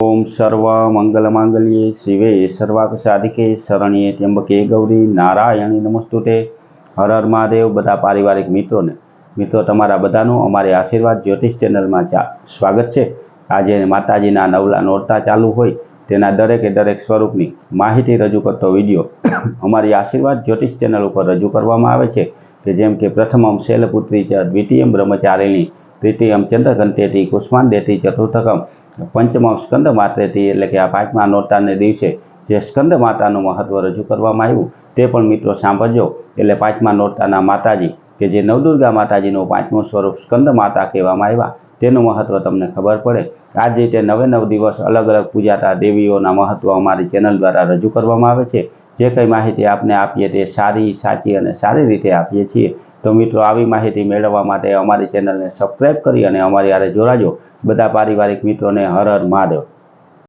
ઓમ સર્વ મંગલ માંગલ્યે શિવે સર્વાક સાધિકે શરણ્યે ત્યંબકે ગૌરી નારાયણી નમસ્તુતે હર હર મહાદેવ બધા પારિવારિક મિત્રોને, મિત્રો તમારા બધાનું અમારી આશીર્વાદ જ્યોતિષ ચેનલમાં સ્વાગત છે. આજે માતાજીના નવલા નોરતા ચાલુ હોય તેના દરેકે દરેક સ્વરૂપની માહિતી રજૂ કરતો વીડિયો અમારી આશીર્વાદ જ્યોતિષ ચેનલ ઉપર રજૂ કરવામાં આવે છે કે જેમ કે પ્રથમમ શૈલપુત્રી ચ દ્વિતીયમ બ્રહ્મચારિણી તૃતીયમ ચંદ્રઘંટેટી કુષ્માન દેતી ચતુર્થકમ પંચમમ સ્કંદ માતેથી એટલે કે આ પાંચમા નોરતાને દિવસે જે સ્કંદ માતાનું મહત્વ રજૂ કરવામાં આવ્યું, તે પણ મિત્રો સાંભળજો. એટલે પાંચમા નોરતાના માતાજી, કે જે નવદુર્ગા માતાજીનું પાંચમું સ્વરૂપ સ્કંદ માતા કહેવામાં આવ્યા, તેનું મહત્વ તમને ખબર પડે. આ જ રીતે નવે નવ દિવસ અલગ અલગ પૂજાતા દેવીઓના મહત્વ અમારી ચેનલ દ્વારા રજૂ કરવામાં આવે છે. જે કંઈ માહિતી આપને આપીએ તે સારી, સાચી અને સારી રીતે આપીએ છીએ. તો મિત્રો, આવી માહિતી મેળવવા માટે અમારી ચેનલને સબસ્ક્રાઈબ કરી અને અમારી આરે જોડાજો. બધા પારિવારિક મિત્રોને હર હર મહાદેવ.